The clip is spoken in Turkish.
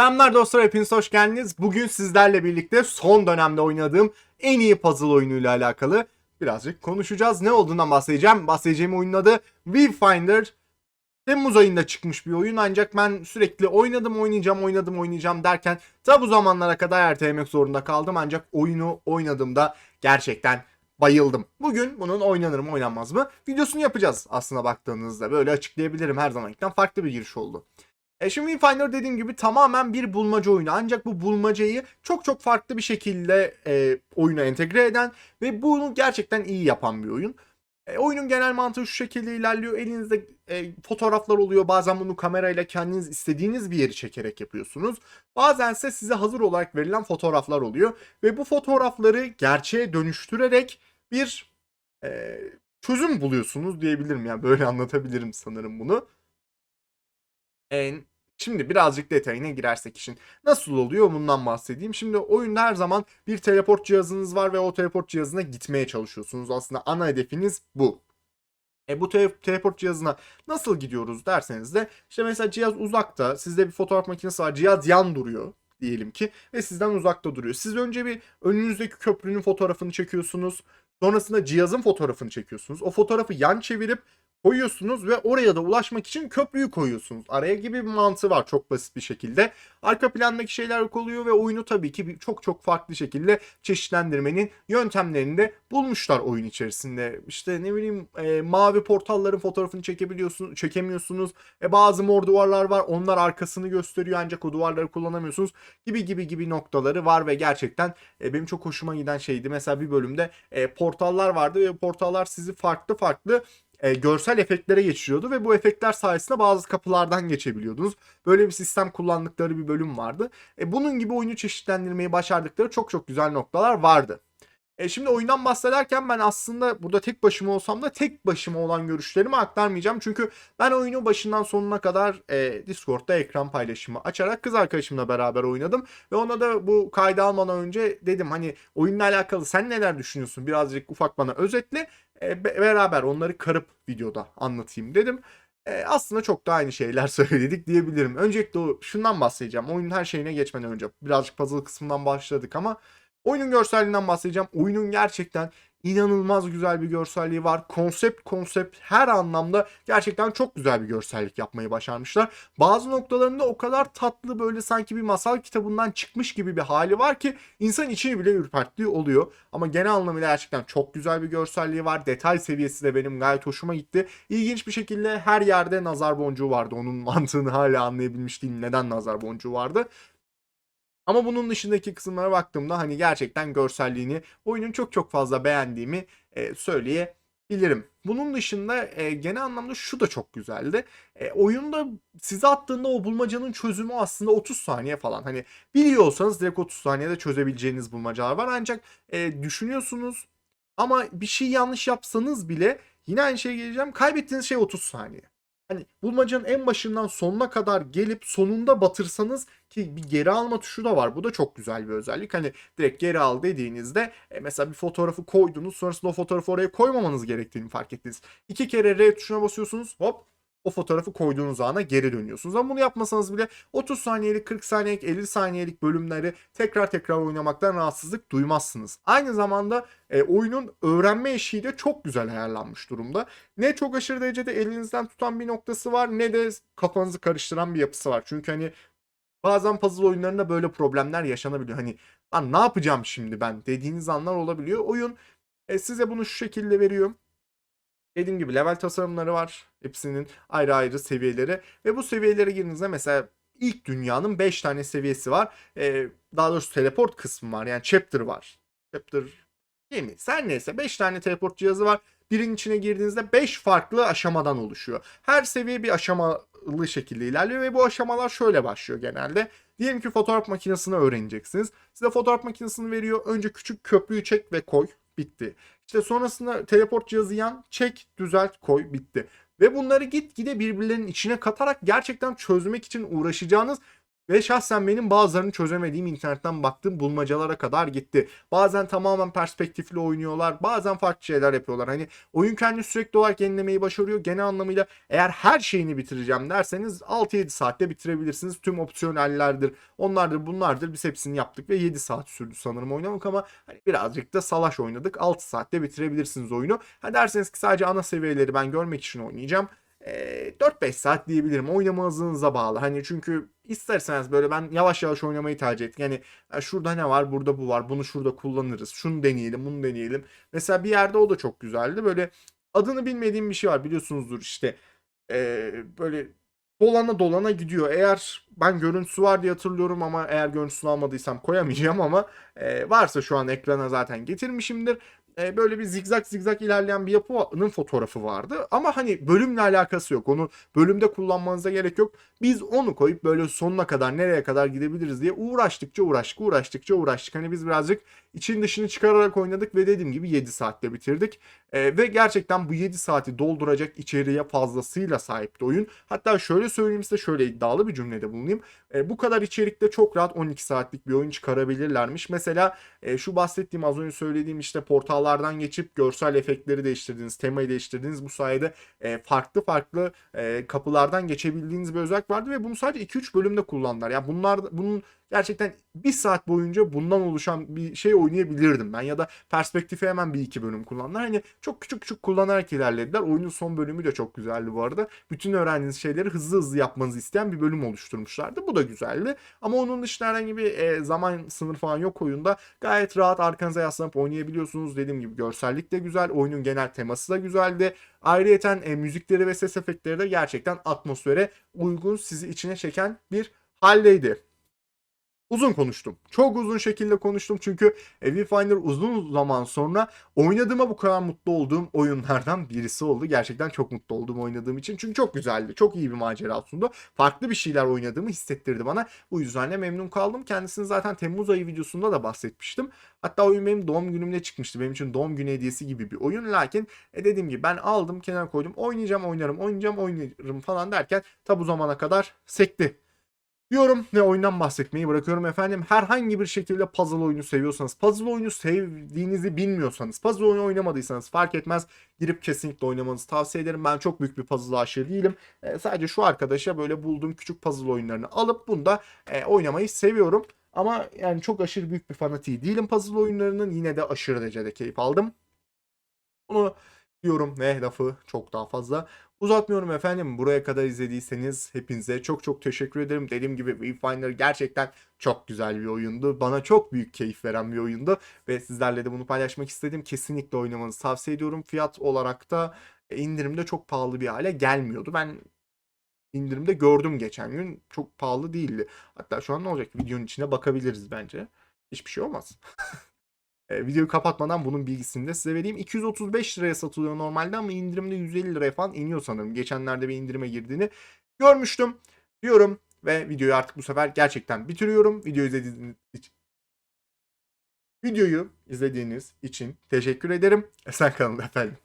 Selamlar dostlar hepiniz hoş geldiniz. Bugün sizlerle birlikte son dönemde oynadığım en iyi puzzle oyunuyla alakalı birazcık konuşacağız. Ne olduğundan bahsedeceğim. Bahsedeceğim oyunun adı Viewfinder. Temmuz ayında çıkmış bir oyun ancak ben sürekli oynadım oynayacağım oynadım oynayacağım derken ta bu zamanlara kadar ertelemek zorunda kaldım ancak oyunu oynadığımda gerçekten bayıldım. Bugün bunun oynanır mı oynanmaz mı videosunu yapacağız aslında baktığınızda böyle açıklayabilirim her zamankinden farklı bir giriş oldu. E şimdi Viewfinder dediğim gibi tamamen bir bulmaca oyunu. Ancak bu bulmacayı çok çok farklı bir şekilde e, oyuna entegre eden ve bunu gerçekten iyi yapan bir oyun. E, oyunun genel mantığı şu şekilde ilerliyor. Elinizde e, fotoğraflar oluyor. Bazen bunu kamerayla kendiniz istediğiniz bir yeri çekerek yapıyorsunuz. Bazen ise size hazır olarak verilen fotoğraflar oluyor. Ve bu fotoğrafları gerçeğe dönüştürerek bir e, çözüm buluyorsunuz diyebilirim. Yani böyle anlatabilirim sanırım bunu. En Şimdi birazcık detayına girersek işin nasıl oluyor bundan bahsedeyim. Şimdi oyunda her zaman bir teleport cihazınız var ve o teleport cihazına gitmeye çalışıyorsunuz. Aslında ana hedefiniz bu. E bu te- teleport cihazına nasıl gidiyoruz derseniz de işte mesela cihaz uzakta sizde bir fotoğraf makinesi var cihaz yan duruyor diyelim ki ve sizden uzakta duruyor. Siz önce bir önünüzdeki köprünün fotoğrafını çekiyorsunuz. Sonrasında cihazın fotoğrafını çekiyorsunuz. O fotoğrafı yan çevirip koyuyorsunuz ve oraya da ulaşmak için köprüyü koyuyorsunuz. Araya gibi bir mantığı var çok basit bir şekilde. Arka plandaki şeyler yok oluyor ve oyunu tabii ki çok çok farklı şekilde çeşitlendirmenin yöntemlerini de bulmuşlar oyun içerisinde. İşte ne bileyim e, mavi portalların fotoğrafını çekebiliyorsunuz, çekemiyorsunuz. E, bazı mor duvarlar var. Onlar arkasını gösteriyor ancak o duvarları kullanamıyorsunuz. Gibi gibi gibi noktaları var ve gerçekten e, benim çok hoşuma giden şeydi. Mesela bir bölümde e, portallar vardı ve portallar sizi farklı farklı e, görsel efektlere geçiriyordu ve bu efektler sayesinde bazı kapılardan geçebiliyordunuz. Böyle bir sistem kullandıkları bir bölüm vardı. E, bunun gibi oyunu çeşitlendirmeyi başardıkları çok çok güzel noktalar vardı. E, şimdi oyundan bahsederken ben aslında burada tek başıma olsam da tek başıma olan görüşlerimi aktarmayacağım. Çünkü ben oyunu başından sonuna kadar e, Discord'da ekran paylaşımı açarak kız arkadaşımla beraber oynadım. Ve ona da bu kaydı almadan önce dedim hani oyunla alakalı sen neler düşünüyorsun birazcık ufak bana özetle e, be- beraber onları karıp videoda anlatayım dedim. E, aslında çok da aynı şeyler söyledik diyebilirim. Öncelikle şundan bahsedeceğim. Oyunun her şeyine geçmeden önce birazcık puzzle kısmından başladık ama oyunun görselliğinden bahsedeceğim. Oyunun gerçekten inanılmaz güzel bir görselliği var. Konsept konsept her anlamda gerçekten çok güzel bir görsellik yapmayı başarmışlar. Bazı noktalarında o kadar tatlı böyle sanki bir masal kitabından çıkmış gibi bir hali var ki insan içini bile ürperttiği oluyor. Ama genel anlamıyla gerçekten çok güzel bir görselliği var. Detay seviyesi de benim gayet hoşuma gitti. İlginç bir şekilde her yerde nazar boncuğu vardı. Onun mantığını hala anlayabilmiş değilim. Neden nazar boncuğu vardı? Ama bunun dışındaki kısımlara baktığımda hani gerçekten görselliğini oyunun çok çok fazla beğendiğimi e, söyleyebilirim. Bunun dışında e, genel anlamda şu da çok güzeldi. E, oyunda size attığında o bulmacanın çözümü aslında 30 saniye falan. Hani biliyorsanız direkt 30 saniyede çözebileceğiniz bulmacalar var. Ancak e, düşünüyorsunuz ama bir şey yanlış yapsanız bile yine aynı şeye geleceğim. Kaybettiğiniz şey 30 saniye. Hani bulmacanın en başından sonuna kadar gelip sonunda batırsanız ki bir geri alma tuşu da var. Bu da çok güzel bir özellik. Hani direkt geri al dediğinizde e, mesela bir fotoğrafı koydunuz sonrasında o fotoğrafı oraya koymamanız gerektiğini fark ettiniz. İki kere R tuşuna basıyorsunuz hop o fotoğrafı koyduğunuz ana geri dönüyorsunuz. Ama bunu yapmasanız bile 30 saniyelik, 40 saniyelik, 50 saniyelik bölümleri tekrar tekrar oynamaktan rahatsızlık duymazsınız. Aynı zamanda e, oyunun öğrenme eşiği de çok güzel ayarlanmış durumda. Ne çok aşırı derecede elinizden tutan bir noktası var ne de kafanızı karıştıran bir yapısı var. Çünkü hani bazen puzzle oyunlarında böyle problemler yaşanabiliyor. Hani lan ne yapacağım şimdi ben dediğiniz anlar olabiliyor. Oyun e, size bunu şu şekilde veriyor. Dediğim gibi level tasarımları var. Hepsinin ayrı ayrı seviyeleri. Ve bu seviyelere girdiğinizde mesela ilk dünyanın 5 tane seviyesi var. Ee, daha doğrusu teleport kısmı var. Yani chapter var. Chapter değil mi? Sen neyse 5 tane teleport cihazı var. Birinin içine girdiğinizde 5 farklı aşamadan oluşuyor. Her seviye bir aşamalı şekilde ilerliyor ve bu aşamalar şöyle başlıyor genelde. Diyelim ki fotoğraf makinesini öğreneceksiniz. Size fotoğraf makinesini veriyor. Önce küçük köprüyü çek ve koy. Bitti. İşte sonrasında teleport cihazı yan, çek, düzelt, koy, bitti. Ve bunları gitgide birbirlerinin içine katarak gerçekten çözmek için uğraşacağınız Ve şahsen benim bazılarını çözemediğim internetten baktığım bulmacalara kadar gitti. Bazen tamamen perspektifli oynuyorlar. Bazen farklı şeyler yapıyorlar. Hani oyun kendini sürekli olarak yenilemeyi başarıyor. Genel anlamıyla eğer her şeyini bitireceğim derseniz 6-7 saatte bitirebilirsiniz. Tüm opsiyonellerdir. Onlardır bunlardır. Biz hepsini yaptık ve 7 saat sürdü sanırım oynamak ama hani birazcık da salaş oynadık. 6 saatte bitirebilirsiniz oyunu. Ha derseniz ki sadece ana seviyeleri ben görmek için oynayacağım. Ee, 4-5 saat diyebilirim. Oynama hızınıza bağlı. Hani çünkü isterseniz böyle ben yavaş yavaş oynamayı tercih ettim. Yani "Ya şurada ne var, burada bu var. Bunu şurada kullanırız. Şunu deneyelim, bunu deneyelim. Mesela bir yerde o da çok güzeldi. Böyle adını bilmediğim bir şey var biliyorsunuzdur işte. Ee, böyle dolana dolana gidiyor. Eğer ben görüntüsü var diye hatırlıyorum ama eğer görüntüsünü almadıysam koyamayacağım ama e, varsa şu an ekrana zaten getirmişimdir. E, böyle bir zigzag zigzag ilerleyen bir yapının fotoğrafı vardı. Ama hani bölümle alakası yok. Onu bölümde kullanmanıza gerek yok. Biz onu koyup böyle sonuna kadar nereye kadar gidebiliriz diye uğraştıkça uğraştık, uğraştıkça uğraştık. Hani biz birazcık için dışını çıkararak oynadık ve dediğim gibi 7 saatte bitirdik. E, ve gerçekten bu 7 saati dolduracak içeriğe fazlasıyla sahipti oyun. Hatta şöyle söyleyeyim size şöyle iddialı bir cümlede bulunayım. E, bu kadar içerikte çok rahat 12 saatlik bir oyun çıkarabilirlermiş. Mesela e, şu bahsettiğim az önce söylediğim işte portallardan geçip görsel efektleri değiştirdiğiniz, temayı değiştirdiğiniz bu sayede e, farklı farklı e, kapılardan geçebildiğiniz bir özellik vardı ve bunu sadece 2-3 bölümde kullandılar. Yani bunlar bunun gerçekten bir saat boyunca bundan oluşan bir şey oynayabilirdim ben ya da perspektifi hemen bir iki bölüm kullandılar. Hani çok küçük küçük kullanarak ilerlediler. Oyunun son bölümü de çok güzeldi bu arada. Bütün öğrendiğiniz şeyleri hızlı hızlı yapmanızı isteyen bir bölüm oluşturmuşlardı. Bu da güzeldi. Ama onun dışında herhangi bir e, zaman sınırı falan yok oyunda. Gayet rahat arkanıza yaslanıp oynayabiliyorsunuz. Dediğim gibi görsellik de güzel. Oyunun genel teması da güzeldi. Ayrıyeten e, müzikleri ve ses efektleri de gerçekten atmosfere uygun, sizi içine çeken bir haldeydi. Uzun konuştum. Çok uzun şekilde konuştum çünkü Viewfinder uzun zaman sonra oynadığıma bu kadar mutlu olduğum oyunlardan birisi oldu. Gerçekten çok mutlu oldum oynadığım için. Çünkü çok güzeldi. Çok iyi bir macera sundu. Farklı bir şeyler oynadığımı hissettirdi bana. Bu yüzden de memnun kaldım. Kendisini zaten Temmuz ayı videosunda da bahsetmiştim. Hatta oyun benim doğum günümde çıkmıştı. Benim için doğum günü hediyesi gibi bir oyun. Lakin e, dediğim gibi ben aldım kenara koydum. Oynayacağım oynarım oynayacağım oynarım falan derken ta bu zamana kadar sekti diyorum ve oyundan bahsetmeyi bırakıyorum efendim. Herhangi bir şekilde puzzle oyunu seviyorsanız, puzzle oyunu sevdiğinizi bilmiyorsanız, puzzle oyunu oynamadıysanız fark etmez. Girip kesinlikle oynamanızı tavsiye ederim. Ben çok büyük bir puzzle aşığı değilim. E, sadece şu arkadaşa böyle bulduğum küçük puzzle oyunlarını alıp bunda e, oynamayı seviyorum. Ama yani çok aşırı büyük bir fanatiği değilim puzzle oyunlarının. Yine de aşırı derecede keyif aldım. Bunu diyorum ve lafı çok daha fazla uzatmıyorum efendim. Buraya kadar izlediyseniz hepinize çok çok teşekkür ederim. Dediğim gibi Viewfinder gerçekten çok güzel bir oyundu. Bana çok büyük keyif veren bir oyundu ve sizlerle de bunu paylaşmak istedim. Kesinlikle oynamanızı tavsiye ediyorum. Fiyat olarak da indirimde çok pahalı bir hale gelmiyordu. Ben indirimde gördüm geçen gün. Çok pahalı değildi. Hatta şu an ne olacak? Videonun içine bakabiliriz bence. Hiçbir şey olmaz. E, videoyu kapatmadan bunun bilgisini de size vereyim. 235 liraya satılıyor normalde ama indirimde 150 liraya falan iniyor sanırım. Geçenlerde bir indirime girdiğini görmüştüm diyorum ve videoyu artık bu sefer gerçekten bitiriyorum. Videoyu izlediğiniz için Videoyu izlediğiniz için teşekkür ederim. Esen kalın efendim.